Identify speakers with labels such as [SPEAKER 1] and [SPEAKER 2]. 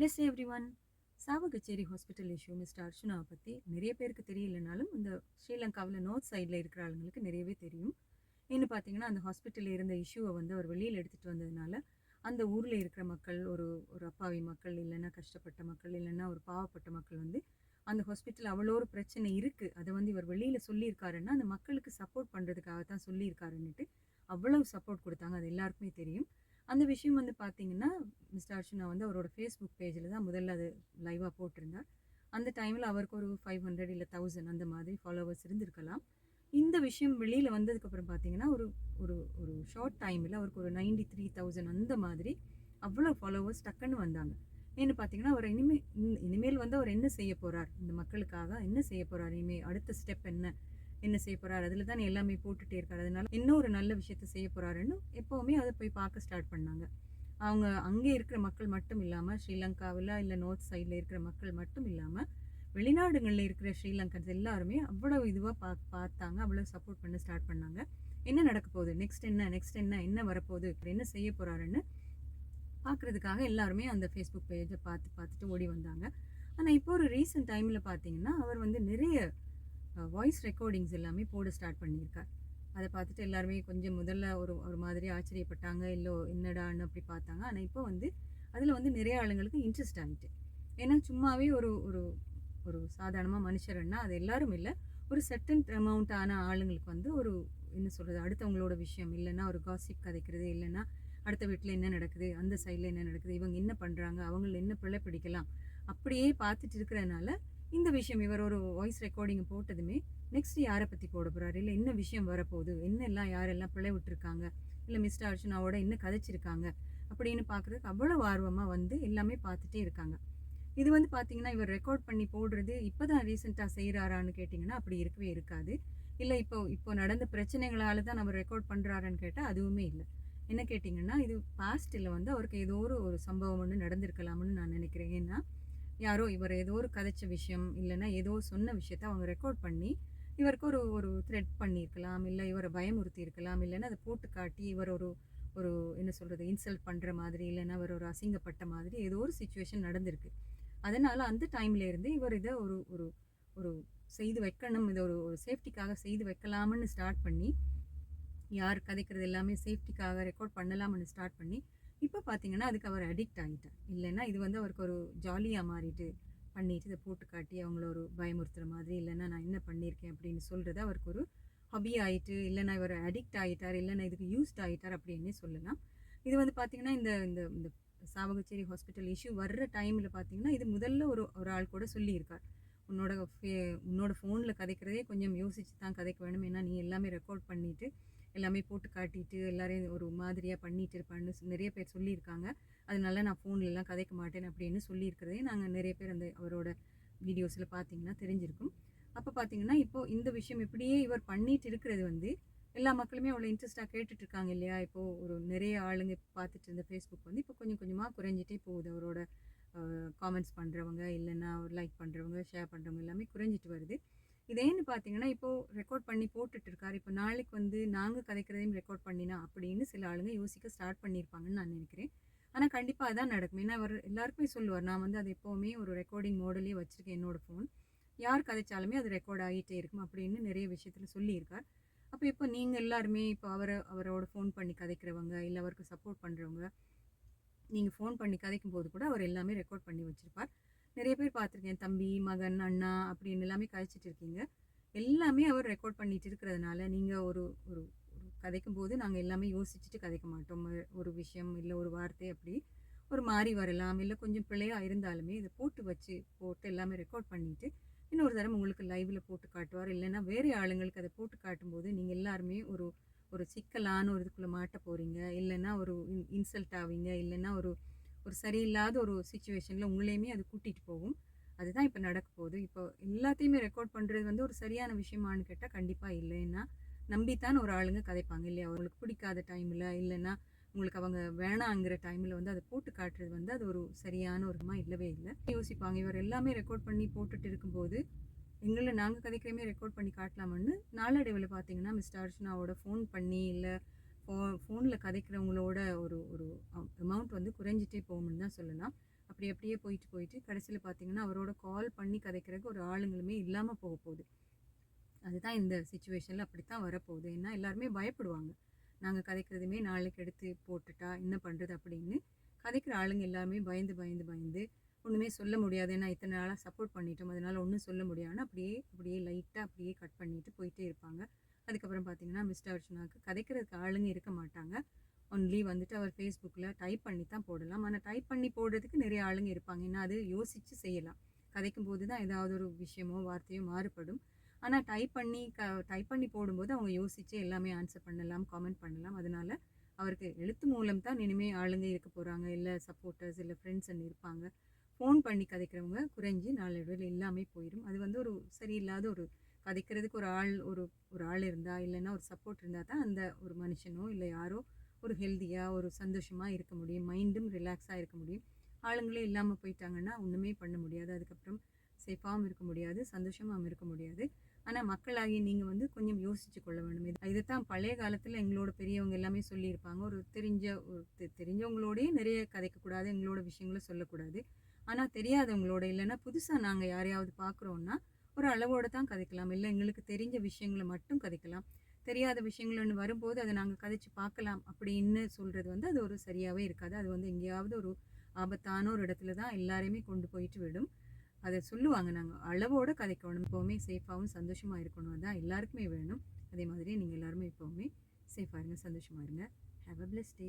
[SPEAKER 1] Less every one Chavakachcheri hospital issue mister அர்ச்சுனாவை பற்றி நிறைய பேருக்கு தெரியலனாலும் இந்த ஸ்ரீலங்காவில் நார்த் சைடில் இருக்கிற ஆளுங்களுக்கு நிறையவே தெரியும். என்ன பார்த்தீங்கன்னா அந்த ஹாஸ்பிட்டலில் இருந்த இஷ்யூவை வந்து அவர் வெளியில் எடுத்துகிட்டு வந்ததுனால அந்த ஊரில் இருக்கிற மக்கள் ஒரு ஒரு அப்பாவி மக்கள் இல்லைன்னா கஷ்டப்பட்ட மக்கள் இல்லைன்னா ஒரு பாவப்பட்ட மக்கள் வந்து அந்த ஹாஸ்பிட்டல் அவ்வளோ ஒரு பிரச்சனை இருக்குது அதை வந்து இவர் வெளியில் சொல்லியிருக்காருன்னா அந்த மக்களுக்கு சப்போர்ட் பண்ணுறதுக்காக தான் சொல்லியிருக்காருன்னுட்டு அவ்வளவு சப்போர்ட் கொடுத்தாங்க. அது எல்லாருக்குமே தெரியும். அந்த விஷயம் வந்து பார்த்தீங்கன்னா மிஸ்டர் அர்ச்சனா வந்து அவரோட ஃபேஸ்புக் பேஜில் தான் முதல்ல அது லைவாக போட்டிருந்தார். அந்த டைமில் அவருக்கு ஒரு ஃபைவ் ஹண்ட்ரட் இல்லை தௌசண்ட் அந்த மாதிரி ஃபாலோவர்ஸ் இருந்திருக்கலாம். இந்த விஷயம் வெளியில் வந்ததுக்கப்புறம் பார்த்தீங்கன்னா ஒரு ஒரு ஒரு ஷார்ட் டைமில் அவருக்கு ஒரு நைன்டி த்ரீ தௌசண்ட் அந்த மாதிரி அவ்வளோ ஃபாலோவர்ஸ் டக்குன்னு வந்தாங்க. ஏன்னு பார்த்தீங்கன்னா அவர் இனிமேல் இனிமேல் வந்து அவர் என்ன செய்ய போகிறார் இந்த மக்களுக்காக என்ன செய்ய போகிறார் இனிமேல் அடுத்த ஸ்டெப் என்ன? என்ன செய்ய போகிறார் அதில் தான் எல்லாமே போட்டுகிட்டே இருக்காரு. அதனால இன்னொரு ஒரு நல்ல விஷயத்த செய்ய போகிறாருன்னு எப்போவுமே அதை போய் பார்க்க ஸ்டார்ட் பண்ணாங்க. அவங்க அங்கே இருக்கிற மக்கள் மட்டும் இல்லாமல் ஸ்ரீலங்காவில் இல்லை நார்த் சைடில் இருக்கிற மக்கள் மட்டும் இல்லாமல் வெளிநாடுகளில் இருக்கிற ஸ்ரீலங்கன்ஸ் எல்லாருமே அவ்வளோ இதுவாக பா பார்த்தாங்க. அவ்வளோ சப்போர்ட் பண்ண ஸ்டார்ட் பண்ணாங்க. என்ன நடக்க போகுது? நெக்ஸ்ட் என்ன? நெக்ஸ்ட் என்ன? என்ன வரப்போகுது? என்ன செய்ய போகிறாருன்னு பார்க்குறதுக்காக எல்லாருமே அந்த ஃபேஸ்புக் பேஜை பார்த்து பார்த்துட்டு ஓடி வந்தாங்க. ஆனால் இப்போ ஒரு ரீசெண்ட் டைமில் பார்த்தீங்கன்னா அவர் வந்து நிறைய வாய்ஸ் ரெக்கார்டிங்ஸ் எல்லாமே போட ஸ்டார்ட் பண்ணியிருக்கார். அதை பார்த்துட்டு எல்லாருமே கொஞ்சம் முதல்ல ஒரு ஒரு மாதிரி ஆச்சரியப்பட்டாங்க. இல்லை என்னடான்னு அப்படி பார்த்தாங்க. ஆனால் இப்போ வந்து அதில் வந்து நிறைய ஆளுங்களுக்கு இன்ட்ரெஸ்ட் ஆகிட்டு ஏன்னா சும்மாவே ஒரு ஒரு ஒரு சாதாரணமாக மனுஷர்னா அது எல்லாரும் இல்லை. ஒரு செட்டன் அமௌண்ட் ஆன ஆளுங்களுக்கு வந்து ஒரு என்ன சொல்கிறது அடுத்தவங்களோட விஷயம் இல்லைன்னா ஒரு காசிப் கதைக்கிறது இல்லைன்னா அடுத்த வீட்டில் என்ன நடக்குது அந்த சைடில் என்ன நடக்குது இவங்க என்ன பண்ணுறாங்க அவங்கள என்ன பிள்ளை பிடிக்கலாம் அப்படியே பார்த்துட்டு இருக்கிறதுனால இந்த விஷயம் இவர் ஒரு வாய்ஸ் ரெக்கார்டிங் போட்டதுமே நெக்ஸ்ட் யாரை பற்றி போட போகிறாரு இல்லை என்ன விஷயம் வரப்போகுது? என்னெல்லாம் யாரெல்லாம் பிள்ளை விட்டுருக்காங்க? இல்லை மிஸ்டர் அர்ச்சனாவோட என்ன கதைச்சிருக்காங்க? அப்படின்னு பார்க்குறதுக்கு அவ்வளோ ஆர்வமாக வந்து எல்லாமே பார்த்துட்டே இருக்காங்க. இது வந்து பார்த்தீங்கன்னா இவர் ரெக்கார்ட் பண்ணி போடுறது இப்போ தான் ரீசெண்டாக செய்கிறாரான்னு கேட்டிங்கன்னா அப்படி இருக்கவே இருக்காது. இல்லை இப்போ இப்போ நடந்த பிரச்சனைகளால் தான் நம்ம ரெக்கார்ட் பண்ணுறாருன்னு கேட்டால் அதுவுமே இல்லை. என்ன கேட்டிங்கன்னா இது பாஸ்ட்டில் வந்து அவருக்கு ஏதோ ஒரு ஒரு சம்பவம் ஒன்று நடந்திருக்கலாம்னு நான் நினைக்கிறேன். ஏன்னா யாரோ இவர் ஏதோ ஒரு கதைச்ச விஷயம் இல்லைன்னா ஏதோ சொன்ன விஷயத்த அவங்க ரெக்கார்ட் பண்ணி இவருக்கு ஒரு ஒரு த்ரெட் பண்ணியிருக்கலாம் இல்லை இவரை பயமுறுத்தி இருக்கலாம் இல்லைன்னா அதை போட்டு காட்டி இவர் ஒரு ஒரு என்ன சொல்கிறது இன்சல்ட் பண்ணுற மாதிரி இல்லைன்னா அவர் ஒரு அசிங்கப்பட்ட மாதிரி ஏதோ ஒரு சுச்சுவேஷன் நடந்திருக்கு. அதனால் அந்த டைம்லேருந்து இவர் இதை ஒரு ஒரு ஒரு செய்து வைக்கணும் இதை ஒரு ஒரு சேஃப்டிக்காக செய்து வைக்கலாம்னு ஸ்டார்ட் பண்ணி யார் கதைக்கிறது எல்லாமே சேஃப்டிக்காக ரெக்கார்ட் பண்ணலாம்னு ஸ்டார்ட் பண்ணி இப்போ பார்த்தீங்கன்னா அதுக்கு அவர் அடிக்ட் ஆகிட்டார் இல்லைன்னா இது வந்து அவருக்கு ஒரு ஜாலியாக மாறிட்டு பண்ணிட்டு இதை போட்டு காட்டி அவங்கள ஒரு பயமுறுத்துகிற மாதிரி இல்லைன்னா நான் என்ன பண்ணியிருக்கேன் அப்படின்னு சொல்கிறது அவருக்கு ஒரு ஹபி ஆகிட்டு இல்லைன்னா இவர் அடிக்ட் ஆகிட்டார் இல்லைன்னா இதுக்கு யூஸ்ட் ஆகிட்டார் அப்படின்னே சொல்லலாம். இது வந்து பார்த்திங்கன்னா இந்த இந்த இந்த சாவகச்சேரி ஹாஸ்பிட்டல் இஷ்யூ வர்ற டைமில் பார்த்தீங்கன்னா இது முதல்ல ஒரு ஒரு ஆள் கூட சொல்லியிருக்கார். உன்னோட ஃபே உன்னோட ஃபோனில் கதைக்கிறதே கொஞ்சம் யோசித்து தான் கதைக்க வேணும். ஏன்னா நீ எல்லாமே ரெக்கார்ட் பண்ணிவிட்டு எல்லாமே போட்டு காட்டிட்டு எல்லாரையும் ஒரு மாதிரியாக பண்ணிட்டு இருப்பான்னு நிறைய பேர் சொல்லியிருக்காங்க. அதனால நான் ஃபோன்லலாம் கதைக்க மாட்டேன் அப்படின்னு சொல்லியிருக்கிறதே நாங்கள் நிறைய பேர் அந்த அவரோட வீடியோஸில் பார்த்தீங்கன்னா தெரிஞ்சிருக்கும். அப்போ பார்த்தீங்கன்னா இப்போ இந்த விஷயம் இப்படியே இவர் பண்ணிட்டு இருக்கிறது வந்து எல்லா மக்களுமே அவ்வளோ இன்ட்ரெஸ்ட்டாக கேட்டுட்டு இருக்காங்க இல்லையா? இப்போது ஒரு நிறைய ஆளுங்க பார்த்துட்டு இருந்த ஃபேஸ்புக் வந்து இப்போ கொஞ்சம் கொஞ்சமாக குறைஞ்சிட்டே போகுது அவரோட காமெண்ட்ஸ் பண்ணுறவங்க இல்லைன்னா லைக் பண்ணுறவங்க ஷேர் பண்ணுறவங்க எல்லாமே குறைஞ்சிட்டு வருது. இதேன்னு பார்த்தீங்கன்னா இப்போது ரெக்கார்ட் பண்ணி போட்டுட்டு இருக்காரு இப்போ நாளைக்கு வந்து நாங்கள் கதைக்கிறதையும் ரெக்கார்ட் பண்ணினா அப்படின்னு சில ஆளுங்க யோசிக்க ஸ்டார்ட் பண்ணியிருப்பாங்கன்னு நான் நினைக்கிறேன். ஆனால் கண்டிப்பாக அதான் நடக்கும். ஏன்னா அவர் எல்லாருக்குமே சொல்லுவார் நான் வந்து அது எப்போவுமே ஒரு ரெக்கார்டிங் மோடலே வச்சுருக்கேன் என்னோடய ஃபோன் யார் கதைச்சாலுமே அது ரெக்கார்ட் ஆகிட்டே இருக்கும் அப்படின்னு நிறைய விஷயத்தில் சொல்லியிருக்கார். அப்போ இப்போ நீங்கள் எல்லாருமே இப்போ அவரை அவரோட ஃபோன் பண்ணி கதைக்கிறவங்க இல்லை அவருக்கு சப்போர்ட் பண்ணுறவங்க நீங்கள் ஃபோன் பண்ணி கதைக்கும் போது கூட அவர் எல்லாமே ரெக்கார்ட் பண்ணி வச்சுருப்பார். நிறைய பேர் பார்த்துருக்கேன். தம்பி மகன் அண்ணா அப்படின்னு எல்லாமே கதைச்சிட்டு இருக்கீங்க. எல்லாமே அவர் ரெக்கார்ட் பண்ணிட்டு இருக்கிறதுனால நீங்கள் ஒரு ஒரு ஒரு கதைக்கும் போது நாங்கள் எல்லாமே யோசிச்சுட்டு கதைக்க மாட்டோம். ஒரு விஷயம் இல்லை ஒரு வார்த்தை அப்படி. ஒரு மாறி வரலாம் இல்லை கொஞ்சம் பிள்ளையாக இருந்தாலுமே இதை போட்டு வச்சு போட்டு எல்லாமே ரெக்கார்ட் பண்ணிவிட்டு இன்னொரு தரம் உங்களுக்கு லைவில் போட்டு காட்டுவார். இல்லைன்னா வேறு ஆளுங்களுக்கு அதை போட்டு காட்டும்போது நீங்கள் எல்லாருமே ஒரு ஒரு சிக்கலான ஒரு இதுக்குள்ளே மாட்ட போகிறீங்க இல்லைன்னா ஒரு இன்சல்ட் ஆவீங்க. இல்லைன்னா ஒரு ஒரு சரியில்லாத ஒரு சுச்சுவேஷனில் உங்களையுமே அது கூட்டிகிட்டு போகும். அதுதான் இப்போ நடக்க போகுது. இப்போ எல்லாத்தையுமே ரெக்கார்ட் பண்ணுறது வந்து ஒரு சரியான விஷயமானு கேட்டால் கண்டிப்பாக இல்லைன்னா நம்பித்தான் ஒரு ஆளுங்க கதைப்பாங்க இல்லையா? அவங்களுக்கு பிடிக்காத டைமில் இல்லைன்னா உங்களுக்கு அவங்க வேணாங்கிற டைமில் வந்து அதை போட்டு காட்டுறது வந்து அது ஒரு சரியான ஒரு இல்லவே இல்லை. யோசிப்பாங்க. இவர் எல்லாமே ரெக்கார்ட் பண்ணி போட்டுட்டு இருக்கும்போது எங்களை நாங்கள் கதைக்கிறமே ரெக்கார்ட் பண்ணி காட்டலாமன்னு நாளடைவில் பார்த்தீங்கன்னா மிஸ்டர் அர்ச்சனாவோட ஃபோன் பண்ணி இல்லை ஃபோ ஃபோனில் கதைக்கிறவங்களோட ஒரு ஒரு அமௌண்ட் வந்து குறைஞ்சிட்டே போகும்னு தான் சொல்லலாம். அப்படி அப்படியே போயிட்டு போயிட்டு கடைசியில் பார்த்தீங்கன்னா அவரோட கால் பண்ணி கதைக்கிறதுக்கு ஒரு ஆளுங்களுமே இல்லாமல் போக போகுது. அதுதான் இந்த சுச்சுவேஷனில் அப்படி தான் வரப்போகுது. ஏன்னா எல்லாருமே பயப்படுவாங்க. நாங்கள் கதைக்கிறதுமே நாளைக்கு எடுத்து போட்டுட்டா என்ன பண்ணுறது அப்படின்னு. கதைக்கிற ஆளுங்க எல்லாருமே பயந்து பயந்து பயந்து ஒன்றுமே சொல்ல முடியாது. ஏன்னா இத்தனை நாளாக சப்போர்ட் பண்ணிட்டோம். அதனால் ஒன்றும் சொல்ல முடியாதுன்னா அப்படியே அப்படியே லைட்டாக அப்படியே கட் பண்ணிட்டு போயிட்டே இருப்பாங்க. அதுக்கப்புறம் பார்த்தீங்கன்னா மிஸ்டர் அர்ச்சனாவுக்கு கதைக்கிறதுக்கு ஆளுங்க இருக்க மாட்டாங்க. ஒன்லி வந்துட்டு அவர் ஃபேஸ்புக்கில் டைப் பண்ணி தான் போடலாம். ஆனால் டைப் பண்ணி போடுறதுக்கு நிறைய ஆளுங்க இருப்பாங்க. ஏன்னா அது யோசித்து செய்யலாம். கதைக்கும் போது தான் ஏதாவது ஒரு விஷயமோ வார்த்தையோ மாறுபடும். ஆனால் டைப் பண்ணி க டைப் பண்ணி போடும்போது அவங்க யோசித்து எல்லாமே ஆன்சர் பண்ணலாம் காமெண்ட் பண்ணலாம். அதனால் அவருக்கு எழுத்து மூலம் தான் இனிமேல் ஆளுங்க இருக்க போகிறாங்க இல்லை சப்போர்ட்டர்ஸ் இல்லை ஃப்ரெண்ட்ஸ் இருப்பாங்க. ஃபோன் பண்ணி கதைக்கிறவங்க குறைஞ்சி நாளடைவில் எல்லாமே போயிடும் அது வந்து ஒரு சரியில்லாத ஒரு கதைக்கிறதுக்கு ஒரு ஆள் ஒரு ஒரு ஆள் இருந்தால் இல்லைன்னா ஒரு சப்போர்ட் இருந்தால் தான் அந்த ஒரு மனுஷனோ இல்லை யாரோ ஒரு ஹெல்த்தியாக ஒரு சந்தோஷமாக இருக்க முடியும். மைண்டும் ரிலாக்ஸாக இருக்க முடியும். ஆளுங்களே இல்லாமல் போயிட்டாங்கன்னா ஒன்றுமே பண்ண முடியாது. அதுக்கப்புறம் சேஃபாகவும் இருக்க முடியாது சந்தோஷமாகவும் இருக்க முடியாது. ஆனால் மக்களாகி நீங்கள் வந்து கொஞ்சம் யோசித்து கொள்ள வேண்டும். இது இதைத்தான் பழைய காலத்தில் எங்களோட பெரியவங்க எல்லாமே சொல்லியிருப்பாங்க. ஒரு தெரிஞ்ச ஒரு தெ- தெரிஞ்சவங்களோடயே நிறைய கதைக்கக்கூடாது எங்களோட விஷயங்களை சொல்லக்கூடாது. ஆனால் தெரியாதவங்களோட இல்லைன்னா புதுசாக நாங்கள் யாரையாவது பார்க்குறோன்னா ஒரு அளவோடு தான் கதைக்கலாம். இல்லை எங்களுக்கு தெரிஞ்ச விஷயங்களை மட்டும் கதைக்கலாம். தெரியாத விஷயங்கள் ஒன்று வரும்போது அதை நாங்கள் கதைச்சு பார்க்கலாம் அப்படின்னு சொல்கிறது வந்து அது ஒரு சரியாகவே இருக்காது. அது வந்து எங்கேயாவது ஒரு ஆபத்தான ஒரு இடத்துல தான் எல்லாரையுமே கொண்டு போயிட்டு விடும். அதை சொல்லுவாங்க நாங்கள் அளவோடு கதைக்கணும். எப்போவுமே சேஃபாகவும் சந்தோஷமாக இருக்கணும். அதுதான் எல்லாருக்குமே வேணும். அதே மாதிரி நீங்கள் எல்லாருமே எப்போவுமே சேஃபாக இருங்க சந்தோஷமாக இருங்க. Have a plus day